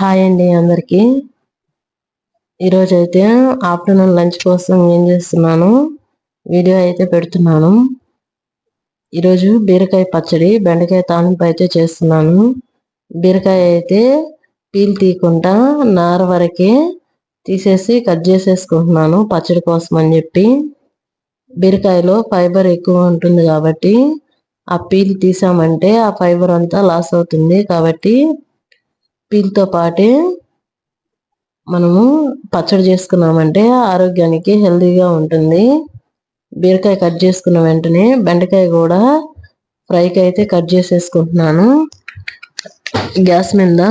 Hi అండి అందరికీ. ఈరోజు అయితే ఆఫ్టర్నూన్ లంచ్ కోసం ఏం చేస్తున్నాను? వీడియో అయితే పెడుతున్నాను. ఈరోజు బీరకాయ పచ్చడి బెండకాయ తాలింపు అయితే చేస్తున్నాను. బీరకాయ అయితే పీల్ తీయకుండా నార వరకే తీసేసి కట్ చేసేసుకుంటున్నాను పచ్చడి కోసం అని చెప్పి. బీరకాయలో ఫైబర్ ఎక్కువ ఉంటుంది కాబట్టి ఆ పీల్ తీసామంటే ఆ ఫైబర్ అంతా లాస్ అవుతుంది కాబట్టి పీల్తో పాటే మనము పచ్చడి చేసుకున్నామంటే ఆరోగ్యానికి హెల్తీగా ఉంటుంది. బీరకాయ కట్ చేసుకున్న వెంటనే బెండకాయ కూడా ఫ్రైకి అయితే కట్ చేసేసుకుంటున్నాను. గ్యాస్ మీద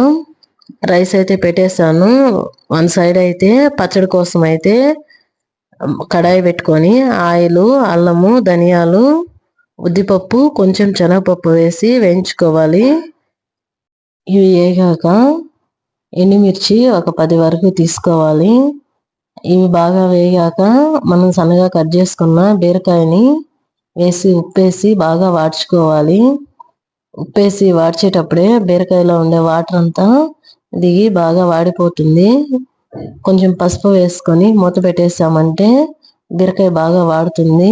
రైస్ అయితే పెట్టేశాను. వన్ సైడ్ అయితే పచ్చడి కోసం అయితే కడాయి పెట్టుకొని ఆయిల్ అల్లము ధనియాలు ఉద్దిపప్పు కొంచెం శనగపప్పు వేసి వేయించుకోవాలి. ఇవి వేగాక ఎండుమిర్చి ఒక పది వరకు తీసుకోవాలి. ఇవి బాగా వేగాక మనం సన్నగా కట్ చేసుకున్న బీరకాయని వేసి ఉప్పేసి బాగా వాడ్చుకోవాలి. ఉప్పేసి వాడ్చేటప్పుడే బీరకాయలో ఉండే వాటర్ అంతా దిగి బాగా వాడిపోతుంది. కొంచెం పసుపు వేసుకొని మూత పెట్టేసామంటే బీరకాయ బాగా వాడుతుంది.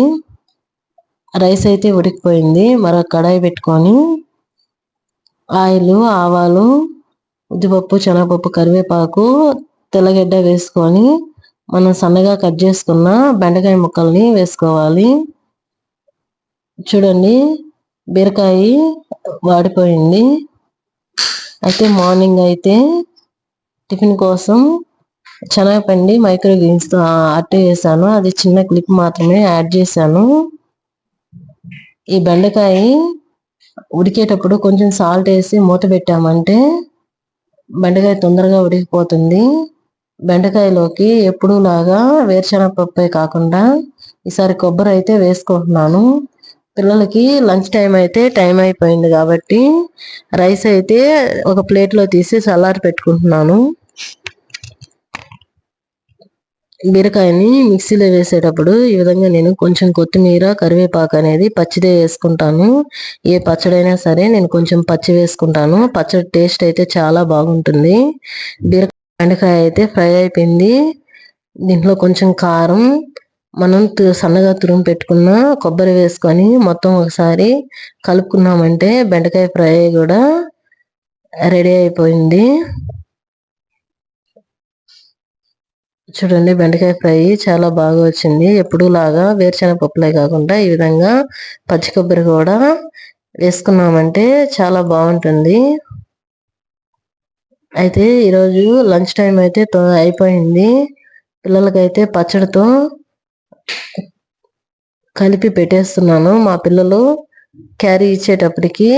రైస్ అయితే ఉడికిపోయింది. మరొక కడాయి పెట్టుకొని ఆయిల్ ఆవాలు ఉద్దిపప్పు శనగపప్పు కరివేపాకు తెల్లగడ్డ వేసుకొని మనం సన్నగా కట్ చేసుకున్న బెండకాయ ముక్కల్ని వేసుకోవాలి. చూడండి బీరకాయ వాడిపోయింది. అయితే మార్నింగ్ అయితే టిఫిన్ కోసం శనగపండి మైక్రో గ్రీన్స్తో అట్టు వేసాను అది చిన్న క్లిప్ మాత్రమే యాడ్ చేశాను. ఈ బెండకాయ ఉడికేటప్పుడు కొంచెం సాల్ట్ వేసి మూత పెట్టామంటే బెండకాయ తొందరగా ఉడికిపోతుంది. బెండకాయలోకి ఎప్పుడూ లాగా వేరుశనగపప్పే కాకుండా ఈసారి కొబ్బరి అయితే వేసుకుంటున్నాను. పిల్లలకి లంచ్ టైం అయితే టైం అయిపోయింది కాబట్టి రైస్ అయితే ఒక ప్లేట్లో తీసి సలాడ్ పెట్టుకుంటున్నాను. బీరకాయని మిక్సీలో వేసేటప్పుడు ఈ విధంగా నేను కొంచెం కొత్తిమీర కరివేపాకు అనేది పచ్చిదే వేసుకుంటాను. ఏ పచ్చడైనా సరే నేను కొంచెం పచ్చి వేసుకుంటాను. పచ్చడి టేస్ట్ అయితే చాలా బాగుంటుంది. బీరకాయ బెండకాయ అయితే ఫ్రై అయిపోయింది. దీంట్లో కొంచెం కారం మనం సన్నగా తురుము పెట్టుకున్న కొబ్బరి వేసుకొని మొత్తం ఒకసారి కలుపుకున్నామంటే బెండకాయ ఫ్రై కూడా రెడీ అయిపోయింది. చూడండి బెండకాయ ఫ్రై చాలా బాగా వచ్చింది. ఎప్పుడు లాగా వేరుశెనగ పప్పులే కాకుండా ఈ విధంగా పచ్చి కొబ్బరి కూడా వేసుకున్నామంటే చాలా బాగుంటుంది. అయితే ఈరోజు లంచ్ టైం అయితే అయిపోయింది. పిల్లలకైతే పచ్చడితో కలిపి పెట్టేస్తున్నాను. మా పిల్లలు క్యారీ ఇచ్చేటప్పటికి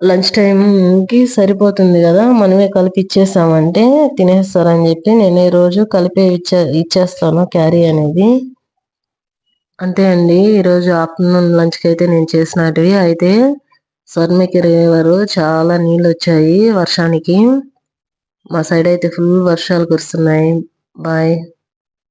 లంచ్ టైంకి సరిపోతుంది కదా మనమే కలిపి ఇచ్చేసామంటే తినేస్తారని చెప్పి నేను ఈరోజు కలిపే ఇచ్చే ఇచ్చేస్తాను క్యారీ అనేది. అంతే అండి ఈరోజు ఆఫ్టర్నూన్ లంచ్కి అయితే నేను చేసినటివి. అయితే స్వర్ణకి రివర్ చాలా నీళ్ళు వచ్చాయి వర్షానికి. మా సైడ్ అయితే ఫుల్ వర్షాలు కురుస్తున్నాయి. బాయ్.